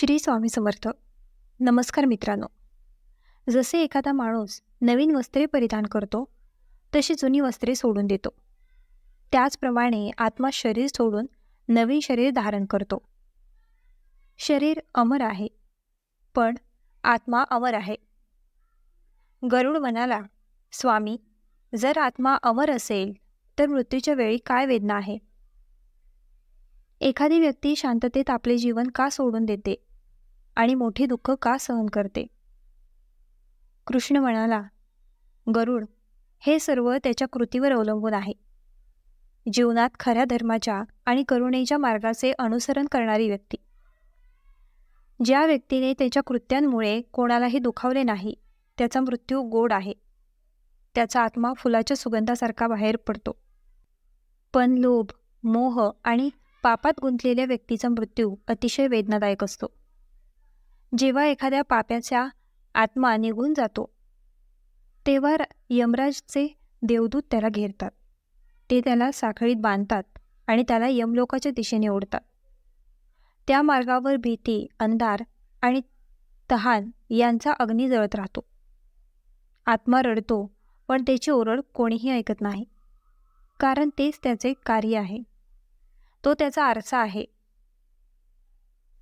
श्री स्वामी समर्थ. नमस्कार मित्रांनो. जसे एखादा माणूस नवीन वस्त्रे परिधान करतो तशी जुनी वस्त्रे सोडून देतो. त्याचप्रमाणे आत्मा शरीर सोडून नवीन शरीर धारण करतो. शरीर अमर आहे पण आत्मा अमर आहे. गरुड म्हणाला स्वामी जर आत्मा अमर असेल तर मृत्यूच्या वेळी काय वेदना आहे? एखादी व्यक्ती शांततेत आपले जीवन का सोडून देते? आणि मोठी दुःख का सहन करते? कृष्ण म्हणाला गरुड हे सर्व त्याच्या कृतीवर अवलंबून आहे. जीवनात खऱ्या धर्माच्या आणि करुणेच्या मार्गाचे अनुसरण करणारी व्यक्ती. ज्या व्यक्तीने त्याच्या कृत्यांमुळे कोणालाही दुखावले नाही त्याचा मृत्यू गोड आहे. त्याचा आत्मा फुलाच्या सुगंधासारखा बाहेर पडतो. पण लोभ मोह आणि पापात गुंतलेल्या व्यक्तीचा मृत्यू अतिशय वेदनादायक असतो. जेव्हा एखाद्या पाप्याचा आत्मा निघून जातो तेव्हा यमराजचे देवदूत त्याला घेरतात. ते त्याला साखळीत बांधतात आणि त्याला यमलोकाच्या दिशेने ओढतात. त्या मार्गावर भीती अंधार आणि तहान यांचा अग्नी जळत राहतो. आत्मा रडतो पण त्याची ओरड कोणीही ऐकत नाही. कारण तेच त्याचे कार्य आहे. तो त्याचा आरसा आहे.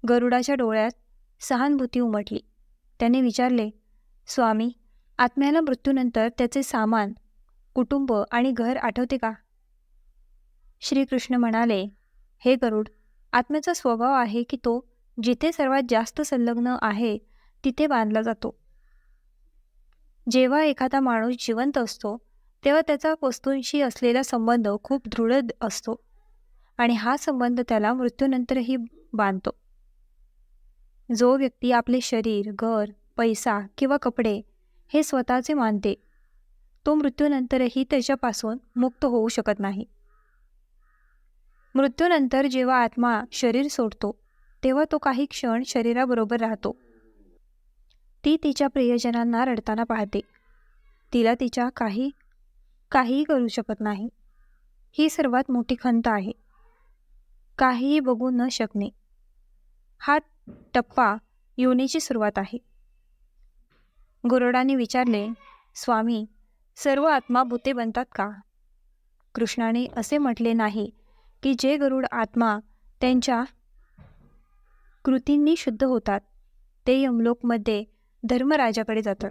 गरुडाच्या डोळ्यात सहानुभूती उमटली. त्याने विचारले स्वामी आत्म्याला मृत्यूनंतर त्याचे सामान कुटुंब आणि घर आठवते का? श्रीकृष्ण म्हणाले हे गरुड आत्म्याचा स्वभाव आहे की तो जिथे सर्वात जास्त संलग्न आहे तिथे बांधला जातो. जेव्हा एखादा माणूस जिवंत असतो तेव्हा त्याचा वस्तूंशी असलेला संबंध खूप दृढ असतो आणि हा संबंध त्याला मृत्यूनंतरही बांधतो. जो व्यक्ती आपले शरीर घर पैसा किंवा कपडे हे स्वतःचे मानते तो मृत्यूनंतरही त्याच्यापासून मुक्त होऊ शकत नाही. मृत्यूनंतर जेव्हा आत्मा शरीर सोडतो तेव्हा तो काही क्षण शरीराबरोबर राहतो. ती तिच्या प्रियजनांना रडताना पाहते. तिला तिच्या काही काहीही करू शकत नाही. ही सर्वात मोठी खंत आहे. काहीही बघू न शकणे. हा टप्पा योनीची सुरुवात आहे. गुरुडाने विचारले स्वामी सर्व आत्मा भूते बनतात का? कृष्णाने असे म्हटले नाही की जे गरुड आत्मा त्यांच्या कृतींनी शुद्ध होतात ते यमलोकमध्ये धर्मराजाकडे जातात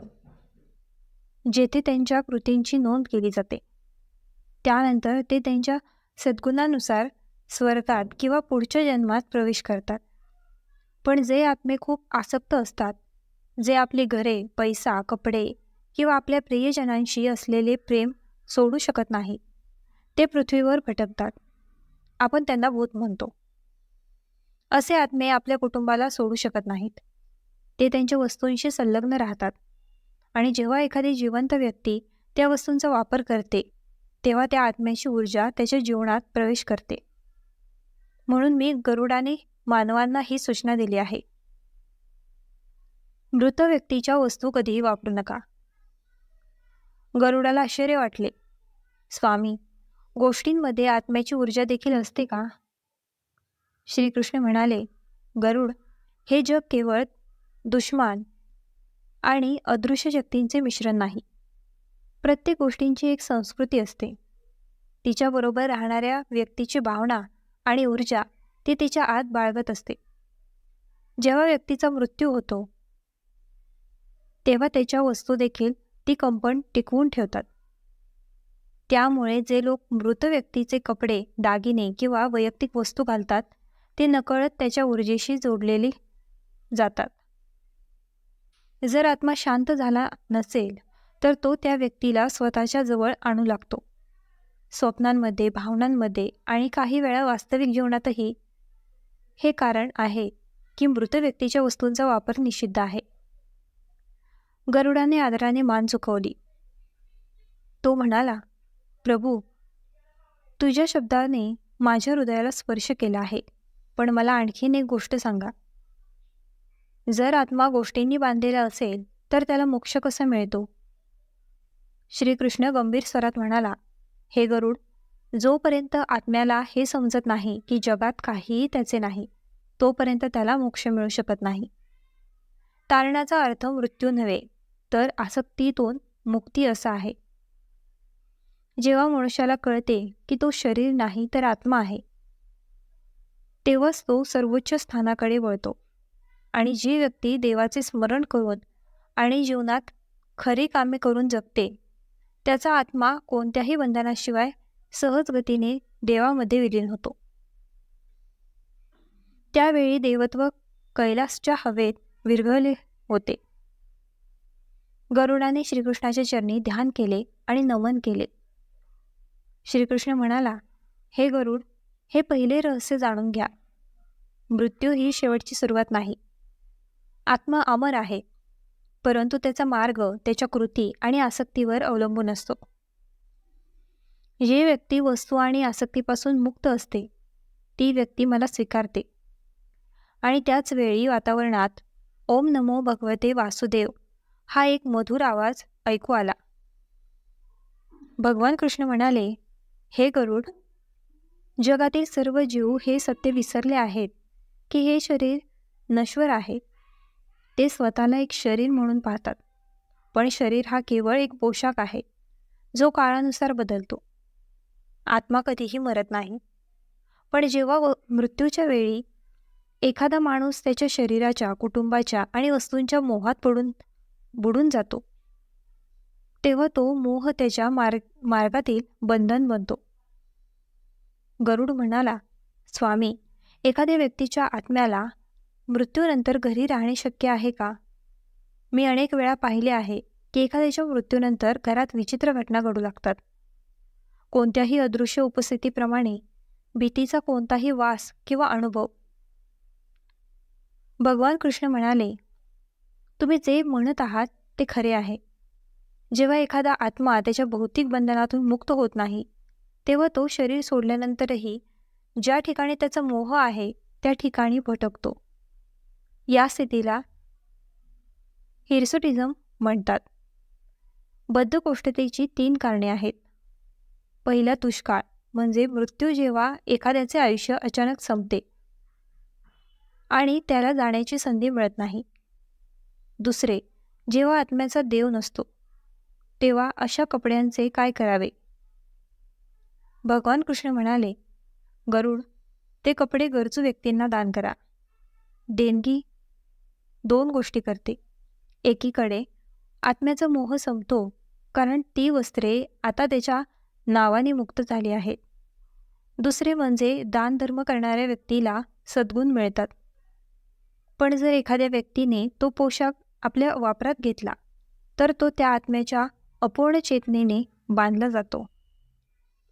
जेथे त्यांच्या कृतींची नोंद केली जाते. त्यानंतर ते त्यांच्या सद्गुणानुसार स्वर्गात किंवा पुढच्या जन्मात प्रवेश करतात. पण जे आत्मे खूप आसक्त असतात जे आपली घरे पैसा कपडे किंवा आपल्या प्रियजनांशी असलेले प्रेम सोडू शकत नाही ते पृथ्वीवर भटकतात. आपण त्यांना भूत म्हणतो. असे आत्मे आपल्या कुटुंबाला सोडू शकत नाहीत. ते त्यांच्या वस्तूंशी संलग्न राहतात आणि जेव्हा एखादी जिवंत व्यक्ती त्या वस्तूंचा वापर करते तेव्हा त्या आत्म्याची ऊर्जा त्याच्या जीवनात प्रवेश करते. म्हणून मी गरुडाने मानवांना ही सूचना दिली आहे. मृत व्यक्तीच्या वस्तू कधीही वापरू नका. गरुडाला आश्चर्य वाटले. स्वामी गोष्टींमध्ये आत्म्याची ऊर्जा देखील असते का? श्रीकृष्ण म्हणाले गरुड हे जग केवळ दुश्मान आणि अदृश्य शक्तींचे मिश्रण नाही. प्रत्येक गोष्टींची एक संस्कृती असते. तिच्याबरोबर राहणाऱ्या व्यक्तीची भावना आणि ऊर्जा ती तिच्या आत बाळगत असते. जेव्हा व्यक्तीचा मृत्यू होतो तेव्हा त्याच्या वस्तू देखील ती कंपन टिकवून ठेवतात. त्यामुळे जे लोक मृत व्यक्तीचे कपडे दागिने किंवा वैयक्तिक वस्तू घालतात ते नकळत त्याच्या ऊर्जेशी जोडलेली जातात. जर आत्मा शांत झाला नसेल तर तो त्या व्यक्तीला स्वतःच्या जवळ आणू लागतो. स्वप्नांमध्ये भावनांमध्ये आणि काही वेळा वास्तविक जीवनातही हे कारण आहे की मृत व्यक्तीच्या वस्तूंचा वापर निषिद्ध आहे. गरुडाने आदराने मान चुकवली. तो म्हणाला प्रभू तुझ्या शब्दाने माझ्या हृदयाला स्पर्श केला आहे पण मला आणखीन एक गोष्ट सांगा. जर आत्मा गोष्टींनी बांधलेला असेल तर त्याला मोक्ष कसा मिळतो? श्रीकृष्ण गंभीर स्वरात म्हणाला हे गरुड जोपर्यंत आत्म्याला हे समजत नाही की जगात काहीही त्याचे नाही तोपर्यंत त्याला मोक्ष मिळू शकत नाही. तारणाचा अर्थ मृत्यू नव्हे तर आसक्तीतून मुक्ती असा आहे. जेव्हा मनुष्याला कळते की तो शरीर नाही तर आत्मा आहे. तेव्हाच तो सर्वोच्च स्थानाकडे वळतो आणि जी व्यक्ती देवाचे स्मरण करून आणि जीवनात खरी कामे करून जगते त्याचा आत्मा कोणत्याही बंधनाशिवाय सहज गतीने देवामध्ये विलीन होतो. त्यावेळी देवत्व कैलासच्या हवेत विरघळले होते. गरुडाने श्रीकृष्णाच्या चरणी ध्यान केले आणि नमन केले. श्रीकृष्ण म्हणाला हे गरुड हे पहिले रहस्य जाणून घ्या. मृत्यू ही शेवटची सुरुवात नाही. आत्मा अमर आहे परंतु त्याचा मार्ग त्याच्या कृती आणि आसक्तीवर अवलंबून असतो. जी व्यक्ती वस्तू आणि आसक्तीपासून मुक्त असते ती व्यक्ती मला स्वीकारते. आणि त्याच वेळी वातावरणात ओम नमो भगवते वासुदेव हा एक मधुर आवाज ऐकू आला. भगवान कृष्ण म्हणाले हे गरुड जगातील सर्व जीव हे सत्य विसरले आहेत की हे शरीर नश्वर आहे. ते स्वतःला एक शरीर म्हणून पाहतात पण शरीर हा केवळ एक पोशाख आहे जो काळानुसार बदलतो. आत्मा कधीही मरत नाही. पण जेव्हा मृत्यूच्या वेळी एखादा माणूस त्याच्या शरीराच्या कुटुंबाच्या आणि वस्तूंच्या मोहात पडून बुडून जातो तेव्हा तो मोह त्याच्या मार्ग मार्गातील बंधन बनतो. गरुड म्हणाला स्वामी एखाद्या व्यक्तीच्या आत्म्याला मृत्यूनंतर घरी राहणे शक्य आहे का? मी अनेक वेळा पाहिले आहे की एखाद्याच्या मृत्यूनंतर घरात विचित्र घटना घडू लागतात. कोणत्याही अदृश्य उपस्थितीप्रमाणे भीतीचा कोणताही वास किंवा अनुभव. भगवान कृष्ण म्हणाले तुम्ही जे म्हणत आहात ते खरे आहे. जेव्हा एखादा आत्मा त्याच्या भौतिक बंधनातून मुक्त होत नाही तेव्हा तो शरीर सोडल्यानंतरही ज्या ठिकाणी त्याचा मोह आहे त्या ठिकाणी भटकतो. या स्थितीला हिरसोटिझम म्हणतात. बद्धकोष्ठतेची तीन कारणे आहेत. पहिला दुष्काळ म्हणजे मृत्यू जेव्हा एखाद्याचे आयुष्य अचानक संपते आणि त्याला जाण्याची संधी मिळत नाही. दुसरे जेव्हा आत्म्याचा देव नसतो तेव्हा अशा कपड्यांचे काय करावे? भगवान कृष्ण म्हणाले गरुड ते कपडे गरजू व्यक्तींना दान करा. देणगी दोन गोष्टी करते. एकीकडे आत्म्याचा मोह संपतो कारण ती वस्त्रे आता त्याच्या नावाने मुक्त झाली आहेत. दुसरे म्हणजे दानधर्म करणाऱ्या व्यक्तीला सद्गुण मिळतात. पण जर एखाद्या व्यक्तीने तो पोशाख आपल्या वापरात घेतला तर तो त्या आत्म्याच्या अपूर्ण चेतनेने बांधला जातो.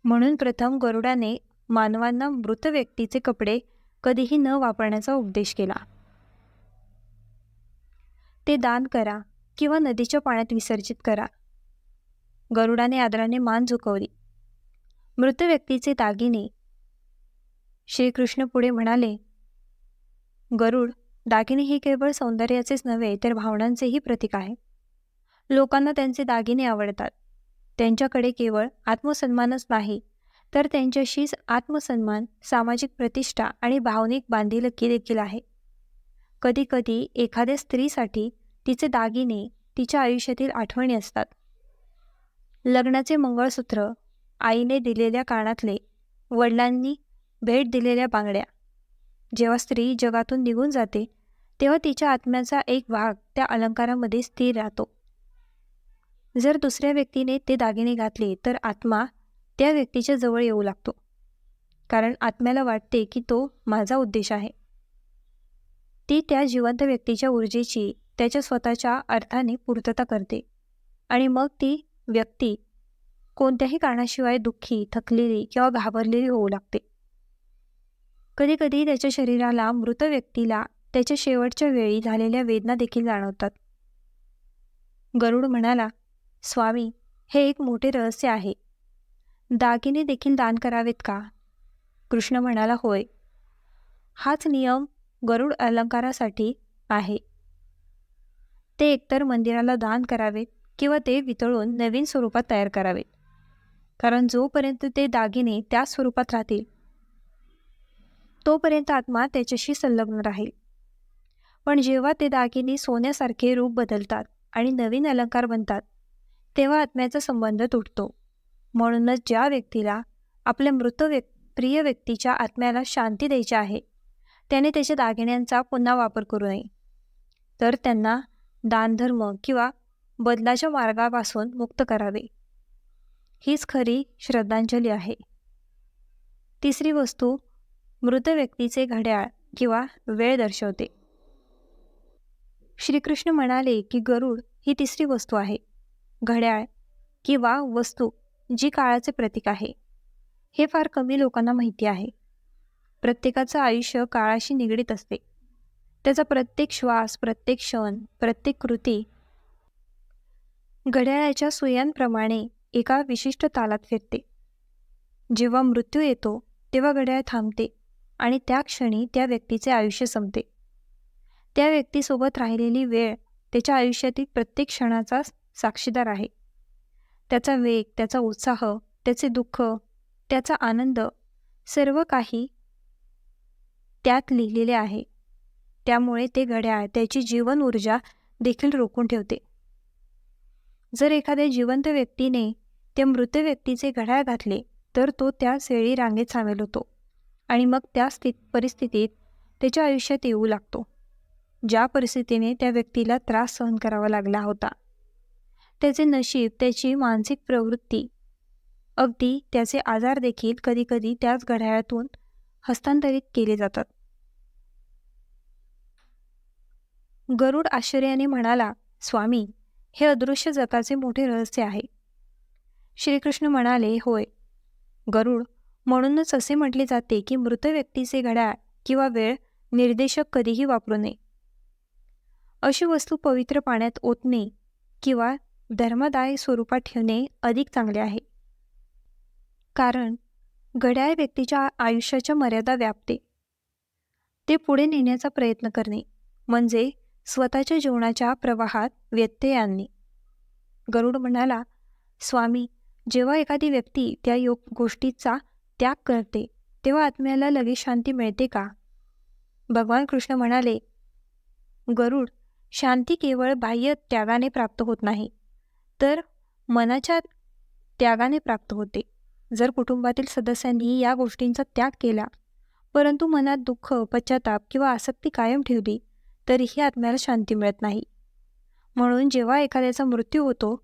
म्हणून प्रथम गरुडाने मानवांना मृत व्यक्तीचे कपडे कधीही न वापरण्याचा उपदेश केला. ते दान करा किंवा नदीच्या पाण्यात विसर्जित करा. गरुडाने आदराने मान झुकवली. मृत व्यक्तीचे दागिने. श्रीकृष्ण पुढे म्हणाले गरुड दागिने हे केवळ सौंदर्याचेच नव्हे तर भावनांचेही प्रतीक आहे लोकांना त्यांचे दागिने आवडतात. त्यांच्याकडे केवळ आत्मसन्मानच नाही तर त्यांच्याशीच आत्मसन्मान सामाजिक प्रतिष्ठा आणि भावनिक बांधिलकी देखील आहे. कधीकधी एखाद्या स्त्रीसाठी तिचे दागिने तिच्या आयुष्यातील आठवणी असतात. लग्नाचे मंगळसूत्र आईने दिलेल्या कानातले वडिलांनी भेट दिलेल्या बांगड्या. जेव्हा स्त्री जगातून निघून जाते तेव्हा तिच्या आत्म्याचा एक भाग त्या अलंकारामध्ये स्थिर राहतो. जर दुसऱ्या व्यक्तीने ते दागिने घातले तर आत्मा त्या व्यक्तीच्या जवळ येऊ लागतो. कारण आत्म्याला वाटते की तो माझा उद्देश आहे. ती त्या जिवंत व्यक्तीच्या ऊर्जेची त्याच्या स्वतःच्या अर्थाने पूर्तता करते. आणि मग ती व्यक्ती कोणत्याही कारणाशिवाय दुःखी थकलेली किंवा घाबरलेली होऊ लागते. कधीकधी त्याच्या शरीराला मृत व्यक्तीला त्याच्या शेवटच्या वेळी झालेल्या वेदना देखील जाणवतात. गरुड म्हणाला स्वामी हे एक मोठे रहस्य आहे. दागिने देखील दान करावेत का? कृष्ण म्हणाला होय. हाच नियम गरुड अलंकारासाठी आहे. ते एकतर मंदिराला दान करावेत किंवा ते वितळून नवीन स्वरूपात तयार करावेत. कारण जोपर्यंत ते दागिने त्या स्वरूपात राहतील तोपर्यंत आत्मा त्याच्याशी संलग्न राहील. पण जेव्हा ते दागिने सोन्यासारखे रूप बदलतात आणि नवीन अलंकार बनतात तेव्हा आत्म्याचा संबंध तुटतो. म्हणूनच ज्या व्यक्तीला आपल्या मृत व्यक् प्रिय व्यक्तीच्या आत्म्याला शांती द्यायची आहे त्याने त्याच्या दागिन्यांचा पुन्हा वापर करू नये. तर त्यांना दानधर्म किंवा बदलाच्या मार्गापासून मुक्त करावे. हीच खरी श्रद्धांजली आहे. तिसरी वस्तू मृत व्यक्तीचे घड्याळ किंवा वेळ दर्शवते. श्रीकृष्ण म्हणाले की गरुड ही तिसरी वस्तू आहे. घड्याळ किंवा वस्तू जी काळाचे प्रतीक आहे. हे फार कमी लोकांना माहिती आहे. प्रत्येकाचं आयुष्य काळाशी निगडीत असते. त्याचा प्रत्येक श्वास प्रत्येक क्षण प्रत्येक कृती घड्याळाच्या सुयांप्रमाणे एका विशिष्ट तालात फिरते. जेव्हा मृत्यू येतो तेव्हा घड्याळ थांबते आणि त्या क्षणी त्या व्यक्तीचे आयुष्य संपते. त्या व्यक्तीसोबत राहिलेली वेळ त्याच्या आयुष्यातील प्रत्येक क्षणाचा साक्षीदार आहे. त्याचा वेग त्याचा उत्साह त्याचे दुःख त्याचा आनंद सर्व काही त्यात लिहिलेले आहे. त्यामुळे ते घड्याळ त्याची जीवन ऊर्जा देखील रोखून ठेवते. जर एखाद्या जिवंत व्यक्तीने त्या मृत व्यक्तीचे घड्याळ घातले तर तो त्या वेळी रांगेत सामील होतो आणि मग त्या स्थित परिस्थितीत त्याच्या आयुष्यात येऊ लागतो. ज्या परिस्थितीने त्या व्यक्तीला त्रास सहन करावा लागला होता. त्याचे नशीब त्याची मानसिक प्रवृत्ती अगदी त्याचे आजार देखील कधीकधी त्याच घड्याळातून हस्तांतरित केले जातात. गरुड आश्चर्याने म्हणाला स्वामी हे अदृश्य जगाचे मोठे रहस्य आहे. श्रीकृष्ण म्हणाले होय. गरुड म्हणूनच असे म्हटले जाते की मृत व्यक्तीचे घड्याळ किंवा वेळ निर्देशक कधीही वापरू नये. अशी वस्तू पवित्र पाण्यात ओतणे किंवा धर्मदाय स्वरूपात ठेवणे अधिक चांगले आहे. कारण घड्याळ व्यक्तीच्या आयुष्याच्या मर्यादा व्यापते. ते पुढे नेण्याचा प्रयत्न करणे म्हणजे स्वतःच्या जीवनाच्या प्रवाहात व्यत्यय आणणे. गरुड म्हणाला स्वामी जेव्हा एखादी व्यक्ती त्या योग गोष्टीचा त्याग करते तेव्हा आत्म्याला लगेच शांती मिळते का? भगवान कृष्ण म्हणाले गरुड शांती केवळ बाह्य त्यागाने प्राप्त होत नाही तर मनाच्या त्यागाने प्राप्त होते. जर कुटुंबातील सदस्यांनी या गोष्टींचा त्याग केला परंतु मनात दुःख पश्चाताप किंवा आसक्ती कायम ठेवली तरीही आत्म्याला शांती मिळत नाही. म्हणून जेव्हा एखाद्याचा मृत्यू होतो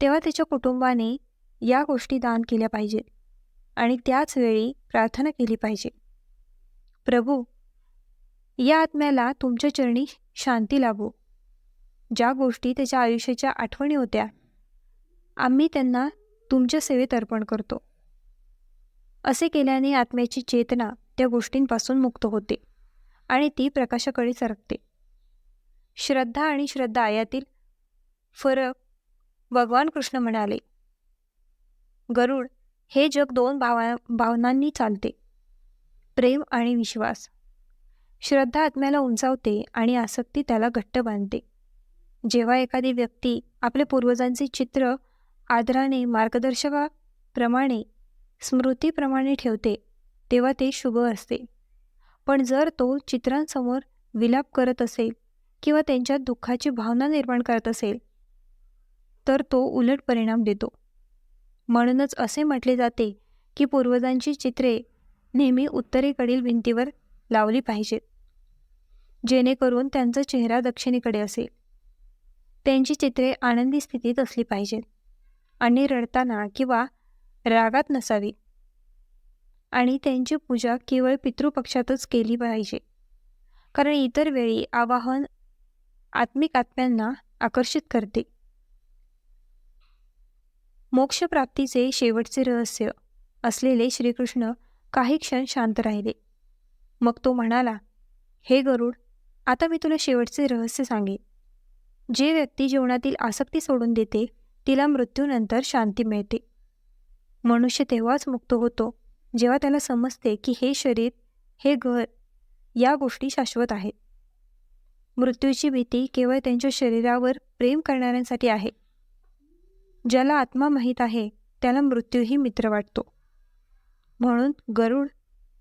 तेव्हा त्याच्या कुटुंबाने या गोष्टी दान केल्या पाहिजेत. आणि त्याच वेळी प्रार्थना केली पाहिजे. प्रभू या आत्म्याला तुमच्या चरणी शांती लाभो. ज्या गोष्टी त्याच्या आयुष्याच्या आठवणी होत्या आम्ही त्यांना तुमच्या सेवेत अर्पण करतो. असे केल्याने आत्म्याची चेतना त्या गोष्टींपासून मुक्त होते आणि ती प्रकाशाकडे सरकते. श्रद्धा आणि श्रद्धा यातील फरक भगवान कृष्ण म्हणाले गरुड हे जग दोन भावा भावनांनी चालते. प्रेम आणि विश्वास. श्रद्धा आत्म्याला उंचावते आणि आसक्ती त्याला घट्ट बांधते. जेव्हा एखादी व्यक्ती आपल्या पूर्वजांचे चित्र आदराने मार्गदर्शकाप्रमाणे स्मृतीप्रमाणे ठेवते तेव्हा ते शुभ असते. पण जर तो चित्रांसमोर विलाप करत असेल किंवा त्यांच्यात दुःखाची भावना निर्माण करत असेल तर तो उलट परिणाम देतो. म्हणूनच असे म्हटले जाते की पूर्वजांची चित्रे नेहमी उत्तरेकडील भिंतीवर लावली पाहिजेत जेणेकरून त्यांचा चेहरा दक्षिणेकडे असेल. त्यांची चित्रे आनंदी स्थितीत असली पाहिजेत आणि रडताना किंवा रागात नसावी आणि त्यांची पूजा केवळ पितृपक्षातच केली पाहिजे. कारण इतर वेळी आवाहन आत्मिक आत्म्यांना आकर्षित करते. मोक्षप्राप्तीचे शेवटचे रहस्य असलेले श्रीकृष्ण काही क्षण शांत राहिले. मग तो म्हणाला हे गरुड आता मी तुला शेवटचे रहस्य सांगेन. जे व्यक्ती जीवनातील आसक्ती सोडून देते तिला मृत्यूनंतर शांती मिळते. मनुष्य तेव्हाच मुक्त होतो जेव्हा त्याला समजते की हे शरीर हे घर या गोष्टी शाश्वत आहेत. मृत्यूची भीती केवळ त्यांच्या शरीरावर प्रेम करणाऱ्यांसाठी आहे. ज्याला आत्मा माहीत आहे त्याला मृत्यूही मित्र वाटतो. म्हणून गरुड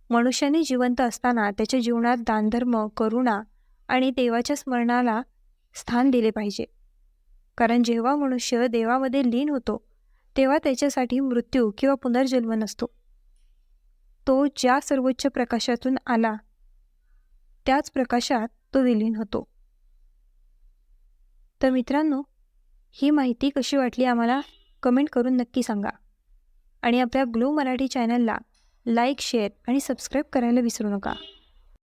मनुष्याने जिवंत असताना त्याच्या जीवनात दानधर्म करुणा आणि देवाच्या स्मरणाला स्थान दिले पाहिजे. कारण जेव्हा मनुष्य देवामध्ये लीन होतो तेव्हा त्याच्यासाठी मृत्यू किंवा पुनर्जन्म नसतो. तो ज्या सर्वोच्च प्रकाशातून आला त्याच प्रकाशात तो विलीन होतो. तर मित्रांनो ही माहिती कशी वाटली आम्हाला कमेंट करून नक्की सांगा. आणि आपल्या ग्लो मराठी चॅनलला लाईक शेअर आणि सबस्क्राईब करायला विसरू नका.